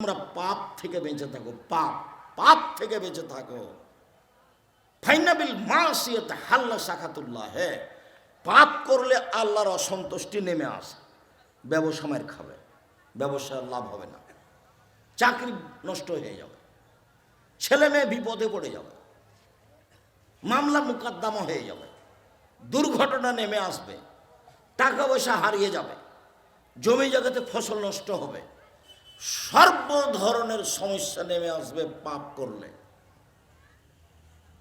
তোমরা পাপ থেকে বেঁচে থাকো, পাপ পাপ থেকে বেঁচে থাকো। ফাইনাবিল মাসিয়ত হাল্লা সাখাতুল্লাহ হ্যাঁ পাপ করলে আল্লাহর অসন্তুষ্টি নেমে আসে। ব্যবসায়ের খাবে লাভ হবে না। চাকরি নষ্ট হয়ে যাবে, ছেলে মেয়ে বিপদে পড়ে যাবে, মামলা মুকদ্দমা হয়ে যাবে, দুর্ঘটনা নেমে আসবে, টাকা পয়সা হারিয়ে যাবে, জমি জায়গাতে ফসল নষ্ট হবে। সর্ব ধরনের সমস্যা নেমে আসবে, পাপ করলে।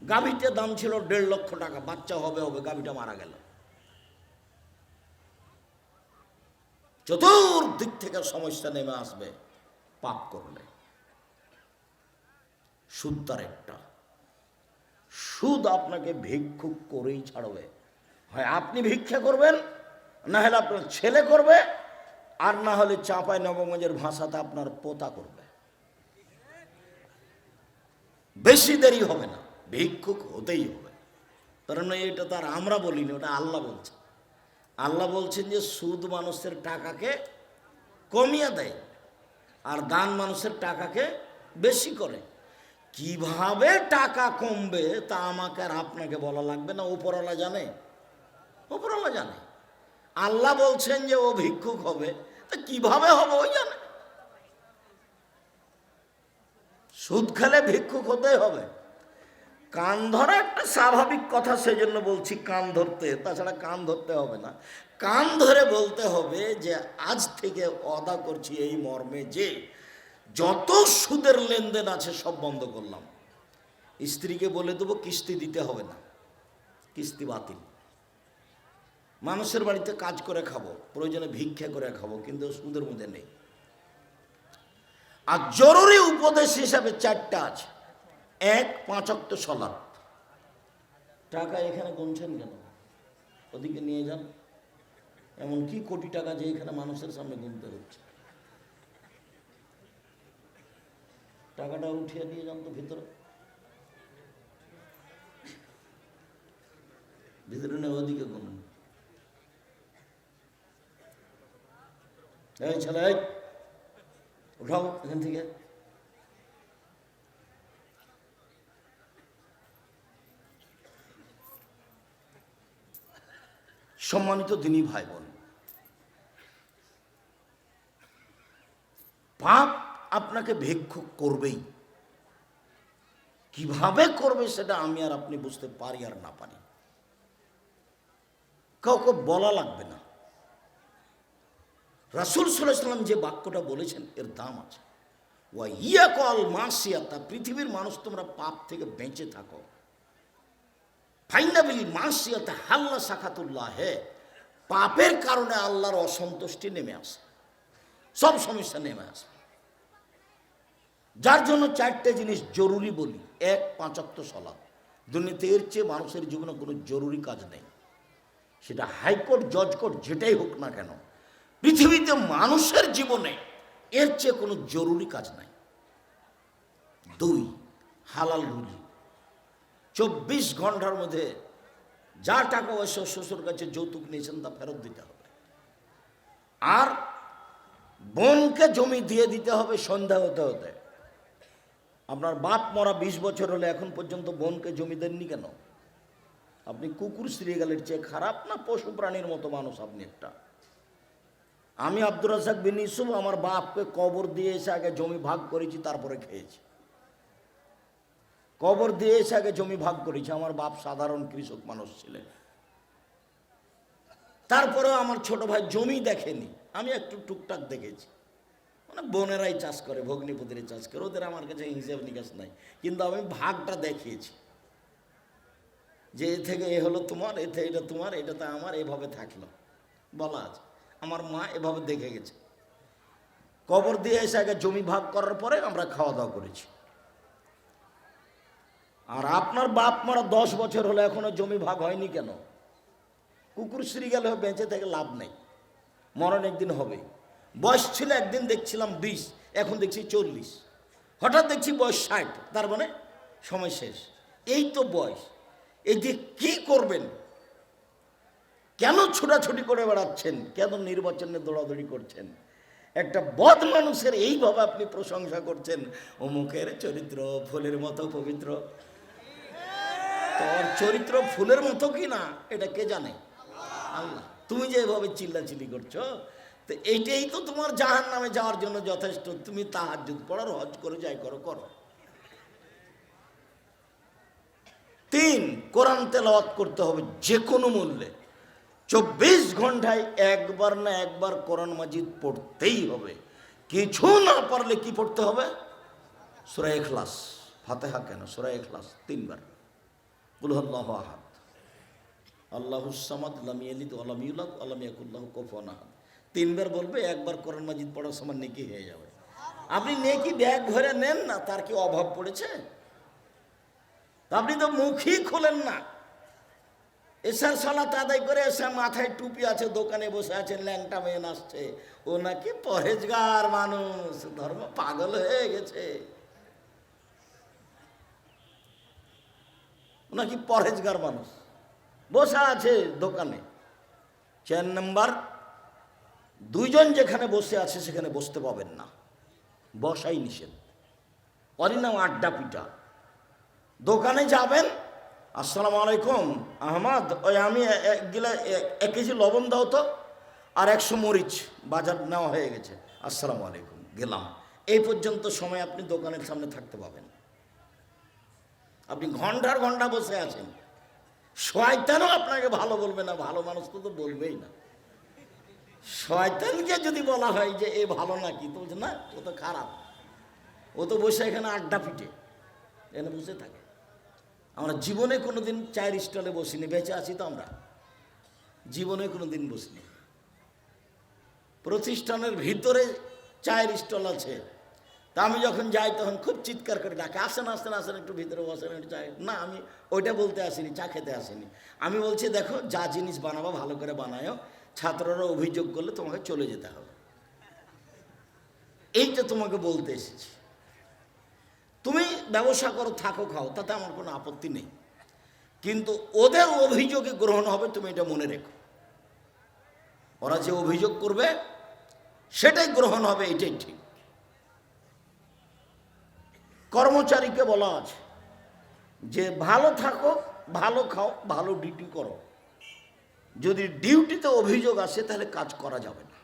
গাভীতে দাম ছিল দেড় লক্ষ টাকা, বাচ্চা হবে হবে, গাভীটা মারা গেল। চতুর্দিক থেকে সমস্যা নেমে আসবে, পাপ করলে। সুদ তার একটা। সুদ আপনাকে ভিক্ষুক করেই ছাড়বে। হয় আপনি ভিক্ষা করবেন, না হলে আপনার ছেলে করবে আর না হলে চাঁপাই নবগঞ্জের ভাষাতে আপনার পোতা করবে। বেশি দেরি হবে না, ভিক্ষুক হতেই হবে। কারণ এটা তো আর আমরা বলিনি, ওটা আল্লাহ বলছে। আল্লাহ বলছেন যে, সুদ মানুষের টাকাকে কমিয়ে দেয় আর দান মানুষের টাকাকে বেশি করে। কীভাবে টাকা কমবে তা আমাকে আর আপনাকে বলা লাগবে না, উপরওয়ালা জানে। উপরওয়ালা জানে। আল্লাহ বলছেন যে ও ভিক্ষুক হবে। তা কীভাবে হবে ওই জানে। সুদ খেলে ভিক্ষুক হতেই হবে। কান ধরা একটা স্বাভাবিক কথা সেজন্য বলছি কান ধরতে। তাছাড়া কান ধরতে হবে না। কান ধরে বলতে হবে যে, আজ থেকে অদা করছি এই মর্মে যে, যত সুদের লেনদেন আছে সব বন্ধ করলাম। স্ত্রীকে বলে দেবো, কিস্তি দিতে হবে না। কিস্তি বাতিল। মানুষের বাড়িতে কাজ করে খাব, প্রয়োজনে ভিক্ষা করে খাব, কিন্তু সুদের মধ্যে নেই। আর জরুরি উপদেশ হিসাবে চারটা আছে। এক পাঁচক্ত সলাপ টাকা এখানে গুনছেন কেন? ওদিকে নিয়ে যান। এমন কি কোটি টাকা যে এখানে মানুষের সামনে গুনতে হচ্ছে। টাকাটা উঠিয়ে দিয়ে যান তো ভিতরে। ভিতরে না, ওদিকে গুনুন। এই ছেলে উঠাও এখান থেকে। সম্মানিত দিনী ভাই বোন পাপ আপনাকে ভিক্ষুক করবেই। কীভাবে করবে সেটা আমি আর আপনি বুঝতে পারি আর না পারি। কাউকে বলা লাগবে না। রাসুল সাল্লাম যে বাক্যটা বলেছেন, এর দাম আছে। ওয়া ইয়া কল মাসিয়াতা, পৃথিবীর মানুষ তোমরা পাপ থেকে বেঁচে থাকো। ফাইনাবিল মাসিয়াতে হাল্লা সাখাতুল্লাহ হে পাপের কারণে আল্লাহর অসন্তুষ্টি নেমে আসে সব সমস্যা নেমে আসে যার জন্য চারটে জিনিস জরুরি বলি। এক পাঁচক্ত সলা দুর্নীতি এর চেয়ে মানুষের জীবনে কোনো জরুরি কাজ নেই। সেটা হাইকোর্ট জজ কোর্ট যেটাই হোক না কেন পৃথিবীতে মানুষের জীবনে এর চেয়ে কোনো জরুরি কাজ নাই। দুই, হালাল রুজি। চব্বিশ ঘণ্টার মধ্যে যা টাকা পয়সা শ্বশুর কাছে যৌতুক নিয়েছেন তা ফেরত দিতে হবে। আর বোনকে জমি দিয়ে দিতে হবে সন্ধ্যা হতে হতে। আপনার বাপ মরা বিশ বছর হলে এখন পর্যন্ত বোনকে জমি দেননি কেন? আপনি কুকুর, সিরিয়ালের চেয়ে খারাপ না পশু প্রাণীর মতো মানুষ আপনি একটা? আমি আব্দুর রাজাক বিন ইসুফ আমার বাপকে কবর দিয়ে এসে আগে জমি ভাগ করেছি, তারপরে খেয়েছি। কবর দিয়ে এসে আগে জমি ভাগ করেছি, আমার বাপ সাধারণ কৃষক মানুষ ছিলেন। তারপরেও আমার ছোট ভাই জমি দেখেনি, আমি একটু টুকটাক দেখেছি। মানে বোনেরাই চাষ করে ভগ্নিপতিরে চাষ করে, ওদের আমার কাছে হিসেব নিকাশ নাই, কিন্তু আমি ভাগটা দেখিয়েছি। যে এ থেকে এ হলো তোমার, এ থেকে এটা তোমার এটাতে আমার, এভাবে থাকল। বলা আছে। আমার মা এভাবে দেখে গেছে। কবর দিয়ে এসে আগে জমি ভাগ করার পরে আমরা খাওয়া দাওয়া করেছি। আর আপনার বাপ মারা দশ বছর হলো এখনও জমি ভাগ হয়নি কেন? কুকুর শ্রী গেলে বেঁচে থেকে লাভ নেই। মরণ একদিন হবে। বয়স ছিল একদিন, দেখছিলাম বিশ, এখন দেখছি চল্লিশ। হঠাৎ দেখছি বয়স ষাট, তার মানে সময় শেষ। এই তো বয়স। এই যে কি করবেন? কেন ছোটাছুটি করে বেড়াচ্ছেন? কেন নির্বাচনে দৌড়াদৌড়ি করছেন? একটা বদ মানুষের এইভাবে আপনি প্রশংসা করছেন। অমুকের চরিত্র ফুলের মতো পবিত্র। তোর চরিত্র ফুলের মতো কি না? এটা কে জানে? আল্লাহ। তুমি যে এভাবে চিল্লাচিল্লি করছ, তো এইটাই তো তোমার জাহান নামে যাওয়ার জন্য যথেষ্ট। তুমি তাহার যুদ্ধ পড়ার হজ করে, যাই করো করো। তিন, কোরআন তেলাওয়াত করতে হবে যে কোনো মূল্যে। চব্বিশ ঘন্টায় একবার না একবার কোরআন মাজিদ পড়তেই হবে। কিছু না পারলে কি পড়তে হবে? সুরা এখলাস ফাতেহা কেন? সুরা এখলাস তিনবার। কুলহল্লাহ আহাদ। আল্লাহুসামাদ লামিয়ালিদ আলামিউল্লাহ আলামিয়াকুল্লাহ কফন আহাদ। তিনবার বলবে, একবার কোরআন মাজিদ পড়ার সময় নেকি হয়ে যাবে। আপনি নেকি ব্যাগ ভরে নেন না, তার কি অভাব পড়েছে? আপনি তো মুখই খোলেন না। এসার সালাত আদায় করে এসে মাথায় টুপি আছে, দোকানে বসে আছে, ল্যাংটা মেয়ে আসছে ও নাকি পরেজগার মানুষ, ধর্ম পাগল হয়ে গেছে। ও নাকি পরেজগার মানুষ। বসে আছে দোকানে। চার নাম্বার, দুইজন যেখানে বসে আছে সেখানে বসতে পাবেন না। বসাই নিষেধ। ওরই নাম আড্ডা পিটা। দোকানে যাবেন আসসালামু আলাইকুম। আহমদ, ওই আমি এক গিলা এক কেজি লবণ দাও তো, আর একশো মরিচ বাজার নেওয়া হয়ে গেছে। আসসালামু আলাইকুম। গেলাম। এই পর্যন্ত সময় আপনি দোকানের সামনে থাকতে পাবেন। আপনি ঘণ্টার ঘণ্টা বসে আছেন। শয়তানও আপনাকে ভালো বলবে না, ভালো মানুষ তো তো বলবেই না। শয়তানকে যদি বলা হয় যে এ ভালো নাকি তো না, ও তো খারাপ। ও তো বসে এখানে আড্ডা পিটে, এখানে বসে থাকে। আমরা জীবনে কোনো দিন চায়ের স্টলে বসিনি, বেঁচে আছি তো আমরা। জীবনে কোনো দিন বসিনি। প্রতিষ্ঠানের ভিতরে চায়ের স্টল আছে। তা আমি যখন যাই তখন খুব চিৎকার করে ডাকে, আসেন আসেন আসেন, একটু ভিতরে বসেন, একটু চায় না, আমি ওইটা বলতে আসিনি, চা খেতে আসিনি। আমি বলছি, দেখো, যা জিনিস বানাবো, ভালো করে বানায়ও ছাত্ররা অভিযোগ করলে তোমাকে চলে যেতে হবে। এইটা তোমাকে বলতে এসেছি। তুমি ব্যবসা করো, থাকো, খাও, তাতে আমার কোনো আপত্তি নেই। কিন্তু ওদের অভিযোগে গ্রহণ হবে, তুমি এটা মনে রেখো। ওরা যে অভিযোগ করবে, সেটাই গ্রহণ হবে, এটাই ঠিক। কর্মচারীকে বলা আছে, যে ভালো থাকো, ভালো খাও, ভালো ডিউটি করো। যদি ডিউটিতে অভিযোগ আসে, তাহলে কাজ করা যাবে না।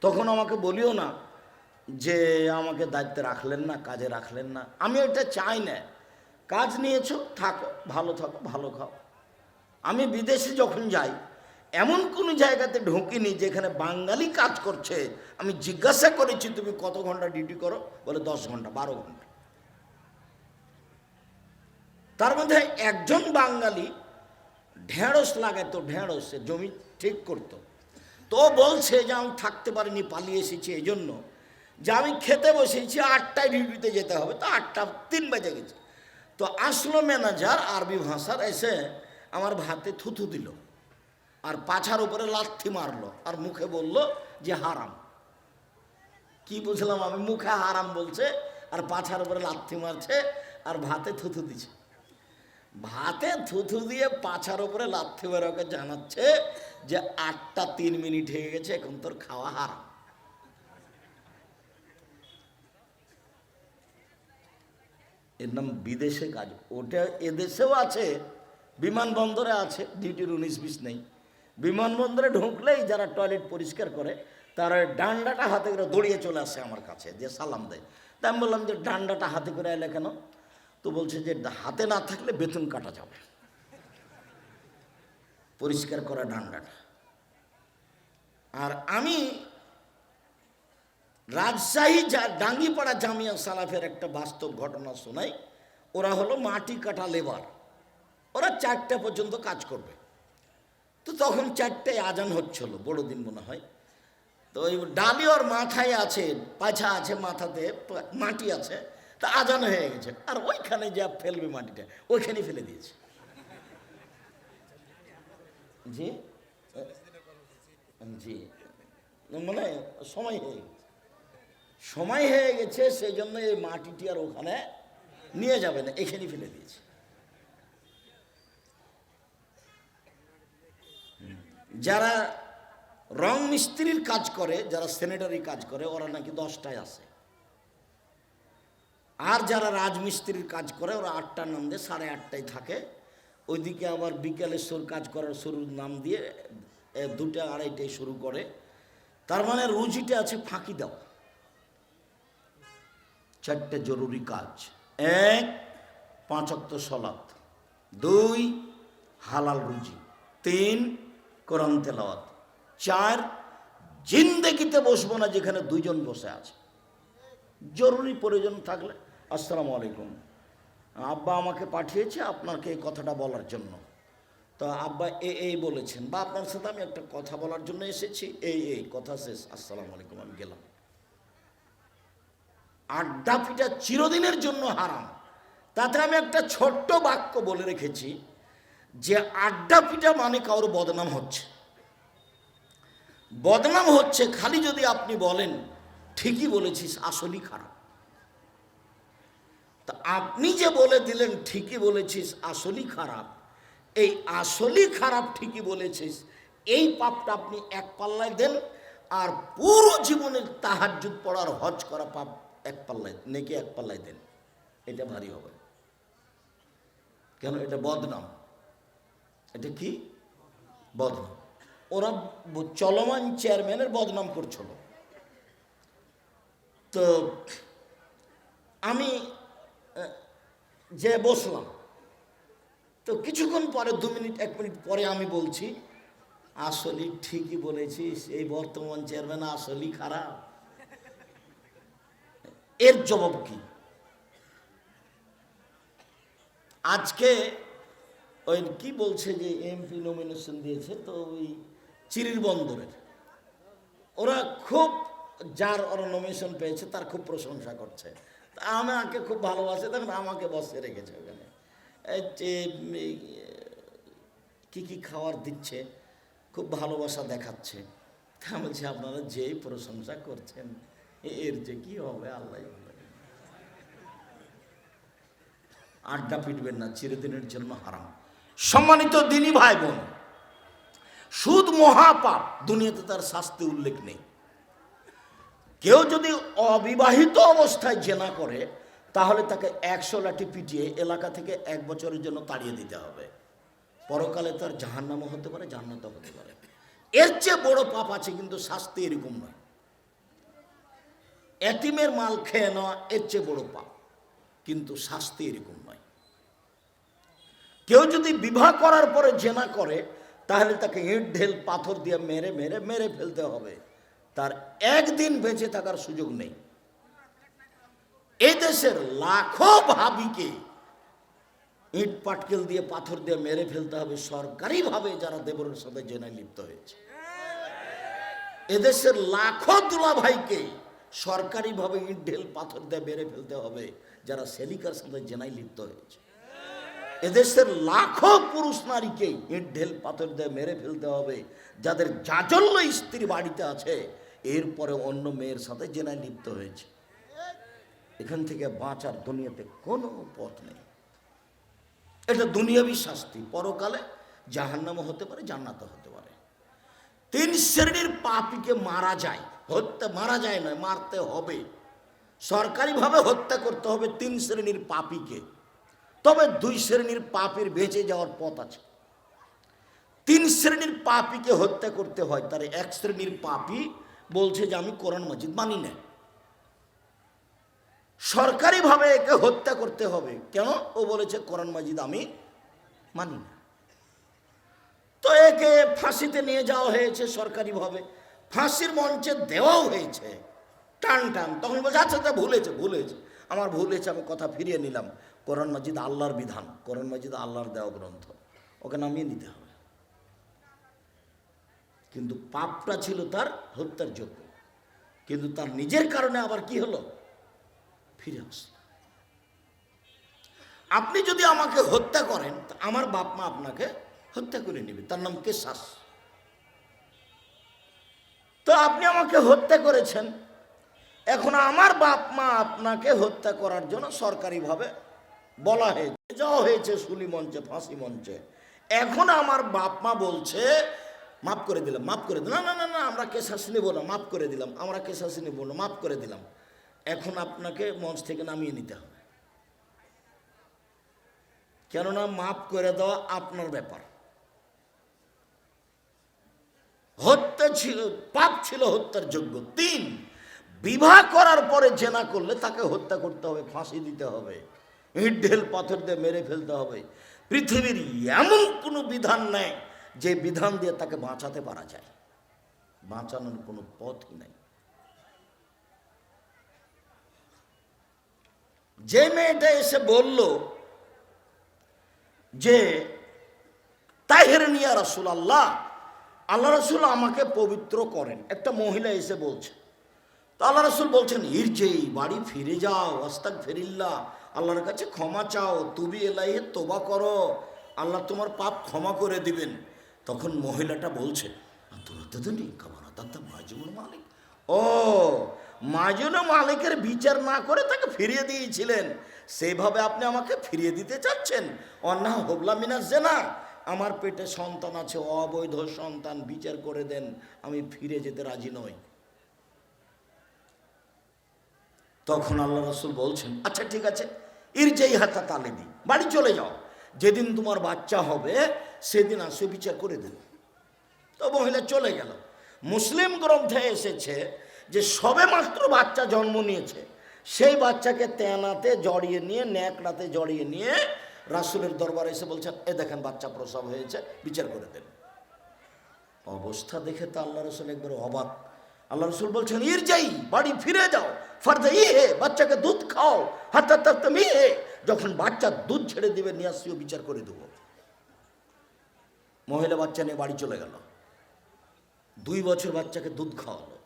তখন আমাকে বলিও না যে আমাকে দায়িত্বে রাখলেন না, কাজে রাখলেন না। আমি এটা চাই না। কাজ নিয়েছো, থাকো, ভালো থাকো, ভালো খাও। আমি বিদেশে যখন যাই, এমন কোনো জায়গাতে ঢুকিনি যেখানে বাঙালি কাজ করছে। আমি জিজ্ঞাসা করেছি, তুমি কত ঘণ্টা ডিউটি করো? বলে, দশ ঘণ্টা, বারো ঘণ্টা। তার মধ্যে একজন বাঙালি ঢেঁড়স লাগাতো ঢেঁড়স জমি ঠিক করতো। তো বলছে যে, আমি থাকতে পারিনি, পালিয়ে এসেছি। এই জন্য যে আমি খেতে বসেছি, আটটায় ডিউটিতে যেতে হবে, তো আটটা, তিন বাজে গেছে। তো আসলো ম্যানেজার আরবি ভাষার, এসে আমার ভাতে থুথু দিল, আর পাছার উপরে লাথি মারলো, আর মুখে বলল যে হারাম। কি বুঝলাম আমি, মুখে হারাম বলছে, আর পাছার উপরে লাথি মারছে, আর ভাতে থুথু দিছে। ভাতে থুথু দিয়ে পাছার উপরে লাথি মেরে ওকে জানাচ্ছে যে আটটা তিন মিনিট হয়ে গেছে, এখন তোর খাওয়া হারাম। এর নাম বিদেশে কাজ। ওটা এদেশেও আছে, বিমানবন্দরে আছে ডিউটির উনিশ বিশ নেই। বিমানবন্দরে ঢুকলেই যারা টয়লেট পরিষ্কার করে, তারা ডান্ডাটা হাতে করে দৌড়িয়ে চলে আসে আমার কাছে, যে সালাম দেয়। তা আমি বললাম যে ডান্ডাটা হাতে করে এলে কেন? তো বলছে যে হাতে না থাকলে বেতন কাটা যাবে। পরিষ্কার করা ডান্ডাটা। আর আমি রাজশাহী যা ডাঙ্গিপাড়া জামিয়া সালাফের একটা বাস্তব ঘটনা শোনাই। ওরা হলো মাটি কাটা লেবার। ওরা চারটা পর্যন্ত কাজ করবে। তো তখন চারটায় আজান হচ্ছিল, বড়দিন মনে হয়। তো ওই ডালি ওর মাথায় আছে, পাছা আছে মাথাতে মাটি আছে, তা আজান হয়ে গেছে। আর ওইখানে যা ফেলবে মাটিটা ওইখানে ফেলে দিয়েছে। জি? জি। মানে সময় হয়ে গেছে। সময় হয়ে গেছে সেই জন্য এই মাটিটি আর ওখানে নিয়ে যাবে না, এখানেই ফেলে দিয়েছে। যারা রং মিস্ত্রির কাজ করে, যারা সেনেটারি কাজ করে, ওরা নাকি দশটায় আসে। আর যারা রাজমিস্ত্রির কাজ করে, ওরা আটটার নাম দিয়ে সাড়ে আটটায় থাকে। ওইদিকে আবার বিকেলে শুরু কাজ করার শুরুর নাম দিয়ে দুটা আড়াইটায় শুরু করে। তার মানে রুজিটা আছে ফাঁকি দেওয়া। চারটে জরুরি কাজ। এক পাঁচক্ত সলাত। দুই, হালাল রুজি। তিন, কোরআন তেলাওয়াত। চার, জিন্দেগিতে বসবো না যেখানে দুইজন বসে আছে। জরুরি প্রয়োজন থাকলে, আসসালামু আলাইকুম। আব্বা আমাকে পাঠিয়েছে আপনাকে এই কথাটা বলার জন্য। তো আব্বা এ, এই বলেছেন। বা আপনার সাথে আমি একটা কথা বলার জন্য এসেছি। এই এই, কথা শেষ। আসসালামু আলাইকুম, আমি গেলাম। আড্ডা পিটা চিরদিনের জন্য হারাম। তাতে আমি একটা ছোট্ট বাক্য বলে রেখেছি যে আড্ডা পিটা মানে কারোর বদনাম হচ্ছে। বদনাম হচ্ছে খালি যদি আপনি বলেন, ঠিকই বলেছিস, আসলই খারাপ। তা আপনি যে বলে দিলেন, ঠিকই বলেছিস, আসলই খারাপ, এই আসলই খারাপ, ঠিকই বলেছিস, এই পাপটা আপনি এক পাল্লায় দেন আর পুরো জীবনের তাহাজুদ পড়ার হজ করা পাপ এক পাল্লায়, নেকি এক পাল্লায় দেন। এটা ভারী হবে। কেন? এটা বদনাম। এটা কি? বদনাম। ওরা চলমান চেয়ারম্যানের বদনাম করছিল তো আমি যে বসলাম, তো কিছুক্ষণ পরে, দু মিনিট, এক মিনিট পরে আমি বলছি আসলে ঠিকই বলেছিস, এই বর্তমান চেয়ারম্যান আসলেই খারাপ। এর জবাব কি? আজকে ওই কি বলছে যে এমপি নমিনেশন দিয়েছে? তো ওই চিরির বন্দরের। ওরা খুব, যার ওরা নমিনেশন পেয়েছে, তার খুব প্রশংসা করছে। আমাকে খুব ভালোবাসে তখন আমাকে বসে রেখেছে ওখানে। কি কি খাবার দিচ্ছে, খুব ভালোবাসা দেখাচ্ছে। তা বলছি, আপনারা যেই প্রশংসা করছেন এর যে কি হবে, আল্লাহ আড্ডা পিটবেন না, চিরদিনের জন্য হারাম। সম্মানিত দিনই ভাই বোন সুদ মহাপাপ, দুনিয়াতে তার শাস্তি উল্লেখ নেই। কেউ যদি অবিবাহিত অবস্থায় জেনা করে, তাহলে তাকে একশো লাঠি পিটিয়ে এলাকা থেকে এক বছরের জন্য তাড়িয়ে দিতে হবে। পরকালে তার জাহান্নামও হতে পারে, জান্নাতও হতে পারে। এর চেয়ে বড় পাপ আছে, কিন্তু শাস্তি এরকম নয়। এতিমের মাল খেয়ে নেওয়া এর চেয়ে বড় পাপ। কিন্তু শাস্তি এরকম নয়। কেউ যদি বিবাহ করার পরে জেনা করে, তাহলে তাকে ইট, ঢেল, পাথর দিয়ে মেরে মেরে মেরে ফেলতে হবে। তার একদিন বেঁচে থাকার সুযোগ নেই। এই দেশের লাখো ভাবিকে ইট, পাটকেল দিয়ে, পাথর দিয়ে মেরে ফেলতে হবে সরকারিভাবে, যারা দেবরের সাথে জেনায় লিপ্ত হয়েছে। এদেশের লাখো দুলা ভাইকে সরকারিভাবে ইট, ঢেল, পাথর দিয়ে মেরে ফেলতে হবে, যারা সেলিকার সাথে জেনায় লিপ্ত হয়েছে। এদেশের লাখো পুরুষ নারীকে ইট, ঢেল, পাথর দিয়ে মেরে ফেলতে হবে, যাদের জাজল্য স্ত্রী বাড়িতে আছে, এরপরে অন্য মেয়ের সাথে জেনায় লিপ্ত হয়েছে। এখান থেকে বাঁচার দুনিয়াতে কোনো পথ নেই। এটা দুনিয়াবি শাস্তি। পরকালে জাহান্নামও হতে পারে, জান্নাতও হতে পারে। তিন শ্রেণির পাপিকে মারা যায়। হত্যা মারা যায় নয়, মারতে হবে। সরকারিভাবে হত্যা করতে হবে তিন শ্রেণির পাপীকে। তবে দুই শ্রেণির পাপের বেঁচে যাওয়ার পথ আছে। তিন শ্রেণির পাপীকে হত্যা করতে হয়, তার এক শ্রেণির পাপী বলছে যে, আমি কোরআন মসজিদ মানি না। সরকারিভাবে একে হত্যা করতে হবে। কেন? ও বলেছে, কোরআন মাজিদ আমি মানি না। তো একে ফাঁসিতে নিয়ে যাওয়া হয়েছে সরকারিভাবে। ফাঁসির মঞ্চে দেওয়াও হয়েছে। টান টান। তখন বলছে আচ্ছা আচ্ছা ভুলেছে ভুলেছে। আমার ভুল হয়েছে, আমি কথা ফিরিয়ে নিলাম। কোরআন মাজিদ আল্লাহর বিধান। কোরআন মাজিদ আল্লাহর দেওয়া গ্রন্থ। ওকে নামিয়ে নিতে হবে। কিন্তু পাপটা ছিল তার হত্যার যোগ্য। কিন্তু তার নিজের কারণে আবার কি হলো? ফিরে আসলো। আপনি যদি আমাকে হত্যা করেন আমার বাপ মা আপনাকে হত্যা করে নেবে। তার নাম কেশাস। তো আপনি আমাকে হত্যা করেছেন। এখন আমার বাপ মা আপনাকে হত্যা করার জন্য সরকারিভাবে বলা হয়েছে যাওয়া হয়েছে শুনি মঞ্চে, ফাঁসি মঞ্চে। এখন আমার বাপ মা বলছে, মাফ করে দিলাম, মাফ করে দিলাম। না না না, আমরা কেসাস নেব না মাফ করে দিলাম, আমরা কেসাস নেব না মাফ করে দিলাম। এখন আপনাকে মঞ্চ থেকে নামিয়ে নিতে হবে। কেননা মাফ করে দেওয়া আপনার ব্যাপার। হত্যা ছিল, পাপ ছিল হত্যার যোগ্য। তিন, বিবাহ করার পরে জেনা করলে তাকে হত্যা করতে হবে, ফাঁসি দিতে হবে, ইট ঢেল পাথর দিয়ে মেরে ফেলতে হবে। পৃথিবীর এমন কোনো বিধান নেই যে বিধান দিয়ে তাকে বাঁচাতে পারা যায়। বাঁচানোর কোনো পথই নাই। যে মেয়েটা এসে বলল যে তাহের নিয়া রাসুল আল্লাহ আল্লাহ রসুল আমাকে পবিত্র করেন। একটা মহিলা এসে বলছে, তো আল্লাহ রসুল বলছেন, ইরজেই, বাড়ি ফিরে যাও আস্তাক ফেরিল্লা আল্লাহর কাছে ক্ষমা চাও তুমি এলাইহে তোবা করো, আল্লাহ তোমার পাপ ক্ষমা করে দিবেন। তখন মহিলাটা বলছে মালিক। ও মাজুন মালিকের বিচার না করে তাকে ফিরিয়ে দিয়েছিলেন। সেইভাবে আপনি আমাকে ফিরিয়ে দিতে চাচ্ছেন? অন্যা হোবলা মিনাস জেনা আমার পেটে সন্তান আছে, অবৈধ সন্তান, বিচার করে দেন, আমি ফিরে যেতে রাজি নই। তখন আল্লাহ রসুল বলছেন আচ্ছা ঠিক আছে এর যেই হাতা তালে দি বাড়ি চলে যাও। যেদিন তোমার বাচ্চা হবে, সেদিন আসে, বিচার করে দেন। তো মহিলা চলে গেল। মুসলিম গ্রন্থে এসেছে যে, সবে মাত্র বাচ্চা জন্ম নিয়েছে। সেই বাচ্চাকে তেনাতে জড়িয়ে নিয়ে, ন্যাকড়াতে জড়িয়ে নিয়ে রাসুলের দরবারে এসে বলছেন এ দেখেন বাচ্চা প্রসব হয়েছে, বিচার করে দেন। অবস্থা দেখে তো আল্লাহ রসুল একবার অবাক। আল্লাহ রসুল বলছেন ইর যাই বাড়ি ফিরে যাও। ফার্দা ই হে বাচ্চাকে দুধ খাও। হাতা হে যখন বাচ্চা দুধ ছেড়ে দিবে নিয়ে আসিও বিচার করে দেবো। মহিলা বাচ্চা নিয়ে বাড়ি চলে গেল। দুই বছর বাচ্চাকে দুধ খাওয়ালো।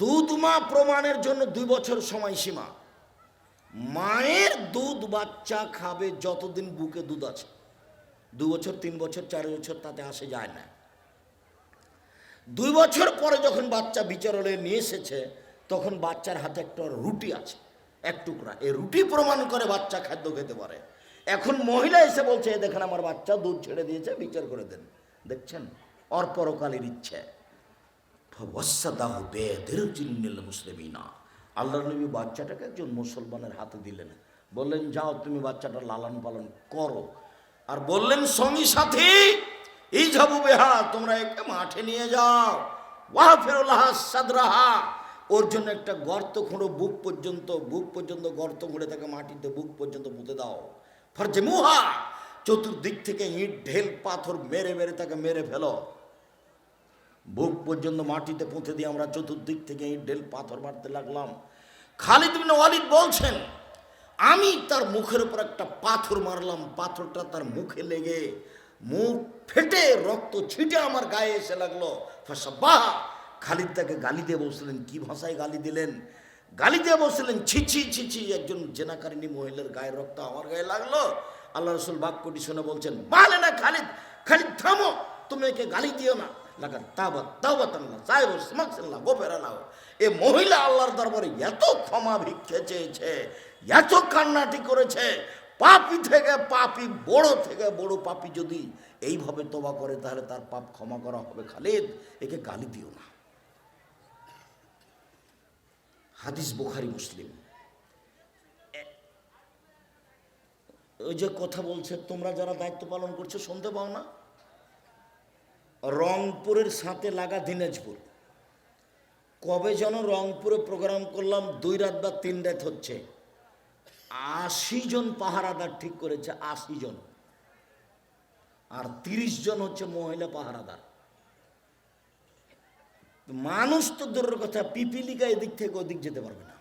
দুধ মা প্রমাণের জন্য দুই বছর সময়সীমা। মায়ের দুধ বাচ্চা খাবে যতদিন বুকে দুধ আছে। দু বছর, তিন বছর, চার বছর তাতে আসে যায় না। দুই বছর পরে যখন বাচ্চা বিচারালয়ে নিয়ে এসেছে, তখন বাচ্চার হাতে একটা রুটি আছে, এক টুকরা। এই রুটি প্রমাণ করে বাচ্চা খাদ্য খেতে পারে। এখন মহিলা এসে বলছে "এই দেখেন আমার বাচ্চা দুধ ছেড়ে দিয়েছে, বিচার করে দেন। দেখছেন? অর পরকালের ইচ্ছে মুসলিমিনা। আল্লাহ নবী বাচ্চাটাকে একজন মুসলমানের হাতে দিলেন। বললেন, যাও, তুমি বাচ্চাটা লালন পালন করো। আর বললেন, সঙ্গী সাথী, এই যাব বেহা, তোমরা একে মাঠে নিয়ে যাও। ওয়াহা ফেরোলাহা সাদরাহা। ওর জন্য একটা গর্ত খুঁড়ো, বুক পর্যন্ত বুক পর্যন্ত গর্ত খুঁড়ে তাকে মাটিতে বুক পর্যন্ত পুঁতে দাও। ফরজে মুহা, চতুর্দিক থেকে ইট, ঢেল, পাথর মেরে মেরে তাকে মেরে ফেলো। বুক পর্যন্ত মাটিতে পুঁতে দিয়ে আমরা চতুর্দিক থেকে ইট ঢেল পাথর মারতে লাগলাম। খালিদ বিন ওয়ালিদ বলছেন, আমি তার মুখের উপর একটা পাথর মারলাম, পাথরটা তার মুখে লেগে মুখ ফেটে রক্ত ছিটে আমার গায়ে এসে লাগল। বাহ খালিদ তাকে গালি দিয়ে বসলেন কি ভাষায় গালি দিলেন? গালি দিয়ে বসলেন ছিছি ছিছি একজন জেনাকারিনী মহিলার গায়ের রক্ত আমার গায়ে লাগল। আল্লাহ রসুল বাক্যটি শুনে বলছেন, বালে না খালিদ খালিদ থামো, তুমি একে গালি দিও না। এ মহিলা আল্লাহর দরবারে এত ক্ষমা ভিক্ষে চেয়েছে, এত কান্নাটি করেছে, পাপি থেকে পাপি, বড় থেকে বড় পাপি যদি এইভাবে তোবা করে তাহলে তার পাপ ক্ষমা করা হবে খালিদ, একে গালি দিও না। হাদিস বোখারি, মুসলিম। ওই যে কথা বলছে, তোমরা যারা দায়িত্ব পালন করছ, শুনতে পাও না? রংপুরের সাথে লাগা দিনাজপুর। কবে যেন রংপুরে প্রোগ্রাম করলাম, দুই রাত বা তিন রাত হচ্ছে। আশি জন পাহারাদার ঠিক করেছে, আশি জন। আর তিরিশ জন হচ্ছে মহিলা পাহারাদার। মানুষ তো দূরের কথা, পিপিলিকা এদিক থেকে ওদিক যেতে পারবে না।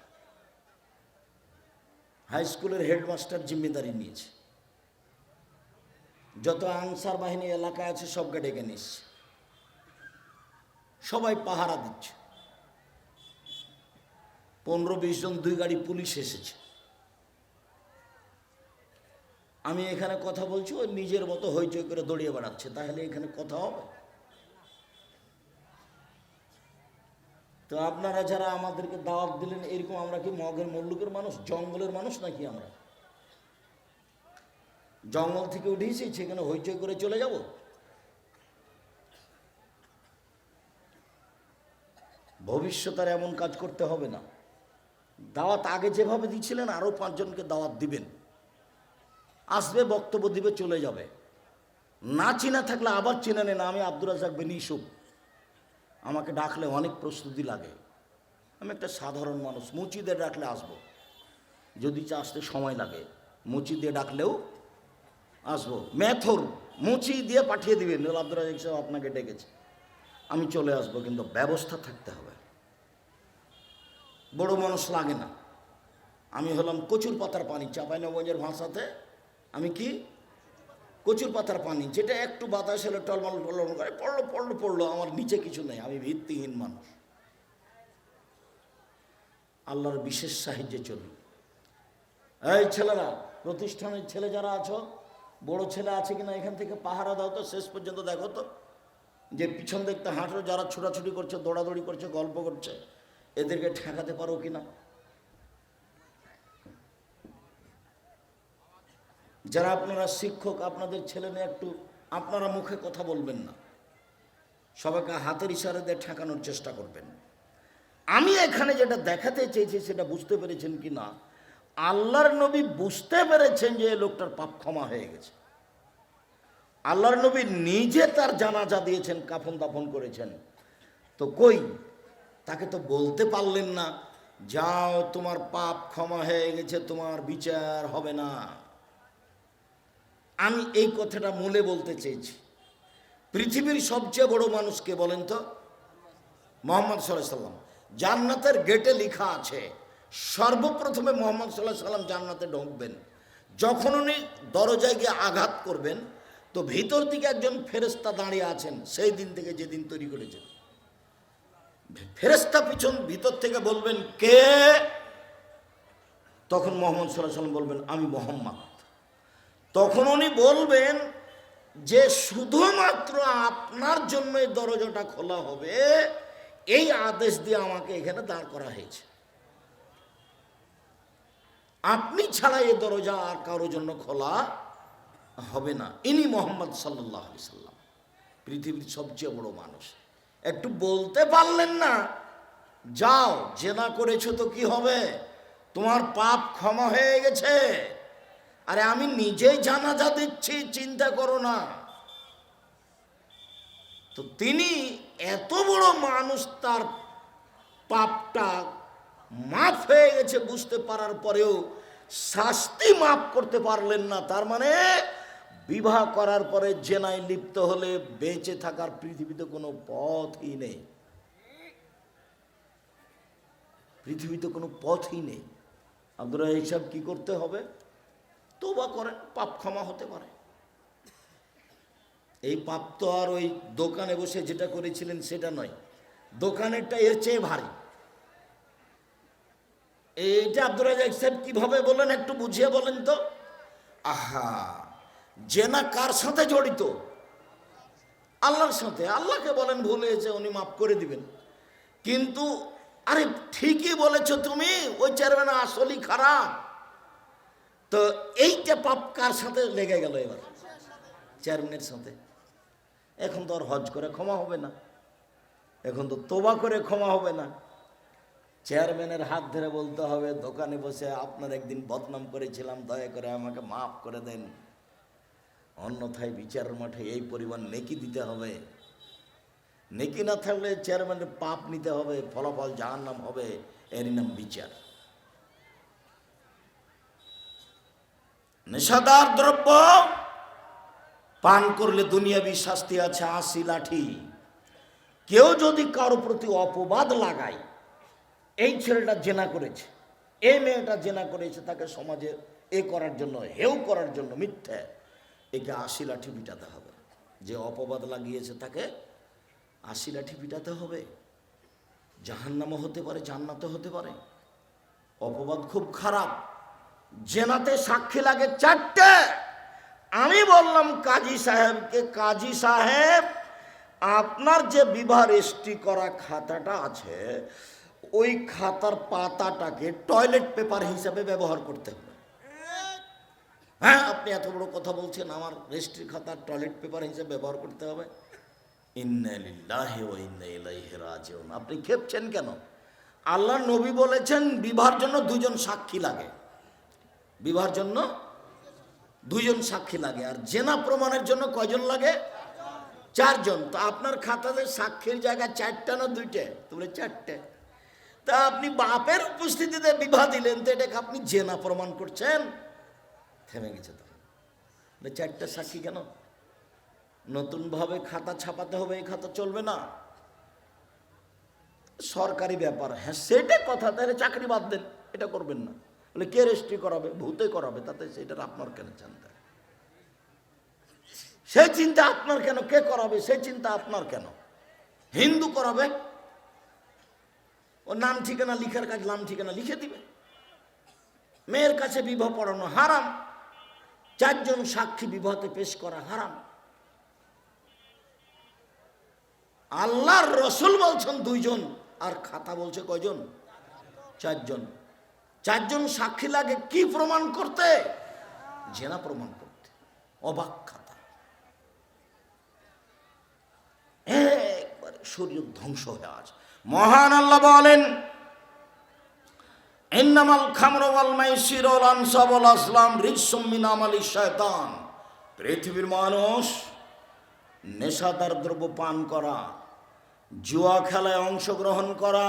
হাই স্কুলের হেডমাস্টার জিম্মেদারি নিয়েছে। যত আনসার বাহিনী এলাকায় আছে, সবকে ডেকে নিচ্ছে সবাই পাহারা দিচ্ছে। পনেরো বিশ জন দুই গাড়ি পুলিশ এসেছে। আমি এখানে কথা বলছি ও নিজের মতো হইচই করে দড়িয়ে বেড়াচ্ছে, তাহলে এখানে কথা হবে? তো আপনারা যারা আমাদেরকে দাওয়াত দিলেন, এরকম আমরা কি মগের মল্লুকের মানুষ, জঙ্গলের মানুষ নাকি আমরা? জঙ্গল থেকে উঠেছি সেখানে হইচই করে চলে যাব? ভবিষ্যতে আর এমন কাজ করতে হবে না। দাওয়াত আগে যেভাবে দিচ্ছিলেন আরও পাঁচজনকে দাওয়াত দিবেন। আসবে, বক্তব্য দিবে, চলে যাবে। না চেনা থাকলে আবার চেনে নেন, আমি আব্দুর রাজাক বেন ইসুফ। আমাকে ডাকলে অনেক প্রস্তুতি লাগে। আমি একটা সাধারণ মানুষ মুচিদের ডাকলে আসব। যদি চা আসতে সময় লাগে মুচি দিয়ে ডাকলেও আসব। মেথর, মুচি দিয়ে পাঠিয়ে দিবেন। আব্দুর রাজাক সাহেব আপনাকে ডেকেছে। আমি চলে আসব, কিন্তু ব্যবস্থা থাকতে হবে। বড় মানুষ লাগে না। আমি হলাম কচুর পাতার পানি চাঁপাইনগঞ্জের ভাষাতে আমি কি? কচুর পাতার পানি, যেটা একটু বাতাস এলে টলমল টলমল করে, পড়ল পড়ল পড়ল, আমার নিচে কিছু নেই, আমি ভিত্তিহীন মানুষ। আল্লাহর বিশেষ সাহায্যে চলি। এই ছেলেরা, প্রতিষ্ঠানের ছেলে যারা আছো, বড় ছেলে আছে কিনা এখান থেকে পাহারা দাও তো, শেষ পর্যন্ত দেখো তো। যে পিছন দেখতে হাঁটো, যারা ছোটাছুটি করছে, দৌড়াদৌড়ি করছে, গল্প করছে এদেরকে ঠেকাতে পারো কিনা? যারা আপনারা শিক্ষক, আপনাদের ছেলে মেয়ে একটু আপনারা মুখে কথা বলবেন না। সবাইকে হাতের ইশারা দিয়ে ঠেকানোর চেষ্টা করবেন। আমি এখানে যেটা দেখাতে চেয়েছি সেটা বুঝতে পেরেছেন কি না? আল্লাহর নবী বুঝতে পেরেছেন যে লোকটার পাপ ক্ষমা হয়ে গেছে। আল্লাহর নবী নিজে তার জানাজা দিয়েছেন, কাফন দাফন করেছেন। তো কই? তাকে তো বলতে পারলেন না, যাও, তোমার পাপ ক্ষমা হয়ে গেছে, তোমার বিচার হবে না। আমি এই কথাটা মূলে বলতে চেয়েছি। পৃথিবীর সবচেয়ে বড় মানুষকে বলেন তো? মোহাম্মদ সাল্লাহ সাল্লাম। জান্নাতের গেটে লেখা আছে, সর্বপ্রথমে মোহাম্মদ সাল্লাহ সাল্লাম জান্নাতে ঢুকবেন। যখন উনি দরজায় গিয়ে আঘাত করবেন, তো ভিতর দিকে একজন ফেরেস্তা দাঁড়িয়ে আছেন, সেই দিন থেকে যেদিন তৈরি করেছেন। ফেরেস্তা পিছন ভিতর থেকে বলবেন, কে? তখন মোহাম্মদ সাল্লাহ সাল্লাম বলবেন, আমি মোহাম্মদ। তখন উনি বলবেন যে, শুধুমাত্র আপনার জন্য এই দরজাটা খোলা হবে। এই আদেশ দিয়ে আমাকে এখানে দাঁড় করা হয়েছে। আপনি ছাড়া এই দরজা আর কারোর জন্য খোলা হবে না। ইনি মোহাম্মদ সাল্লাহ সাল্লাম পৃথিবীর সবচেয়ে বড় মানুষ। একটু বলতে পারলেন না। যাও, জেনা করেছ তো কি হবে? তোমার পাপ ক্ষমা হয়ে গেছে। আরে আমি নিজেই জানাজা দিচ্ছি, চিন্তা করো না। তো তিনি এত বড় মানুষ, তার পাপটা মাফ হয়ে গেছে বুঝতে পারার পরেও শাস্তি মাফ করতে পারলেন না। তার মানে বিবাহ করার পরে জেনায় লিপ্ত হলে বেঁচে থাকার পৃথিবীতে কোনো পথই নেই। পৃথিবীতে কোনো পথই নেই। আপনারা এইসব কি করতে হবে? তোবা করেন, পাপ ক্ষমা হতে পারে। এই পাপ তো আর ওই দোকানে বসে যেটা করেছিলেন সেটা নয়, দোকানেরটা এর চেয়ে ভারী। এইটা আব্দুল রাজাক সাহেব কীভাবে বলেন একটু বুঝিয়ে বলেন তো। আহা! জেনা কার সাথে জড়িত? আল্লাহর সাথে। আল্লাহকে বলেন, ভুল হয়েছে, উনি মাফ করে দিবেন। কিন্তু, আরে, ঠিকই বলেছ তুমি, ওই চেয়ারম্যান আসলেই খারাপ। তো এইটা পাপ কার সাথে লেগে গেল এবার? চেয়ারম্যানের সাথে। এখন তো আর হজ করে ক্ষমা হবে না। এখন তো তোবা করে ক্ষমা হবে না। চেয়ারম্যানের হাত ধরে বলতে হবে, দোকানে বসে আপনার একদিন বদনাম করেছিলাম, দয়া করে আমাকে মাফ করে দেন। অন্যথায় বিচারের মাঠে এই পরিমাণ নেকি দিতে হবে। নেকি না থাকলে চেয়ারম্যানের পাপ নিতে হবে, ফলাফল যাহার নাম হবে, এরই নাম বিচার। নেশাদার দ্রব্য পান করলে দুনিয়াবি শাস্তি আছে আশি লাঠি। কেউ যদি কারও প্রতি অপবাদ লাগায়, এই ছেলেটা জেনা করেছে, এই মেয়েটা জেনা করেছে, তাকে সমাজে এ করার জন্য হেউ করার জন্য মিথ্যে। একে আশি লাঠি পিটাতে হবে। যে অপবাদ লাগিয়েছে তাকে আশি লাঠি পিটাতে হবে। জাহান্নামও হতে পারে, জান্নাতও হতে পারে। অপবাদ খুব খারাপ। জেনাতে সাক্ষী লাগে চারটে। আমি বললাম, কাজী সাহেবকে, কাজী সাহেব, আপনার যে বিবাহ রেজিস্ট্রি করা খাতাটা আছে, ওই খাতার পাতাটাকে টয়লেট পেপার হিসাবে ব্যবহার করতে হবে। হ্যাঁ? আপনি এত বড় কথা বলছেন, আমার রেজিস্ট্রি খাতার টয়লেট পেপার হিসেবে ব্যবহার করতে হবে। আপনি খেপছেন কেন? আল্লাহ নবী বলেছেন, বিবাহের জন্য দুজন সাক্ষী লাগে। বিবাহের জন্য দুজন সাক্ষী লাগে। আর জেনা প্রমাণের জন্য কয়জন লাগে? চারজন। তো আপনার খাতাতে সাক্ষীর জায়গা চারটা না দুইটা? তোমরা চারটে। তা আপনি বাপের উপস্থিতিতে বিবাহ দিলেন, তো এটাকে আপনি জেনা প্রমাণ করছেন? থেমে গেছে তখন। চারটা সাক্ষী কেন? নতুনভাবে খাতা ছাপাতে হবে, এই খাতা চলবে না। সরকারি ব্যাপার হ্যাঁ সেটা কথা, তাহলে চাকরি বাদ দেন, এটা করবেন না। বলে, কে রেজিস্ট্রি করাবে? ভূতে করাবে, তাতে সেটা আপনার কেন চিন্তা? সেই চিন্তা আপনার কেন? কে করাবে? সেই চিন্তা আপনার কেন? হিন্দু করাবে? ও নাম ঠিকানা, লিখার কাজ, নাম ঠিকানা লিখে দিবে। মেয়ের কাছে বিবাহ পড়ানো হারাম। চারজন সাক্ষী বিবাহতে পেশ করা হারাম। আল্লাহর রসুল বলছেন দুইজন, আর খাতা বলছে কয়জন? চারজন। চারজন সাক্ষী লাগে কি প্রমাণ করতে? জেনা প্রমাণ করতে। অবাক খাতা। একবারে শরীর ধ্বংস হয়ে আছে। মহান আল্লাহ বলেন ইন্নামাল খামরওয়াল মাইসির আনসাবল আসলাম রিসম্মিন মিন আমালি শয়তান পৃথিবীর মানুষ নেশাদার দ্রব্য পান করা, জুয়া খেলায় অংশগ্রহণ করা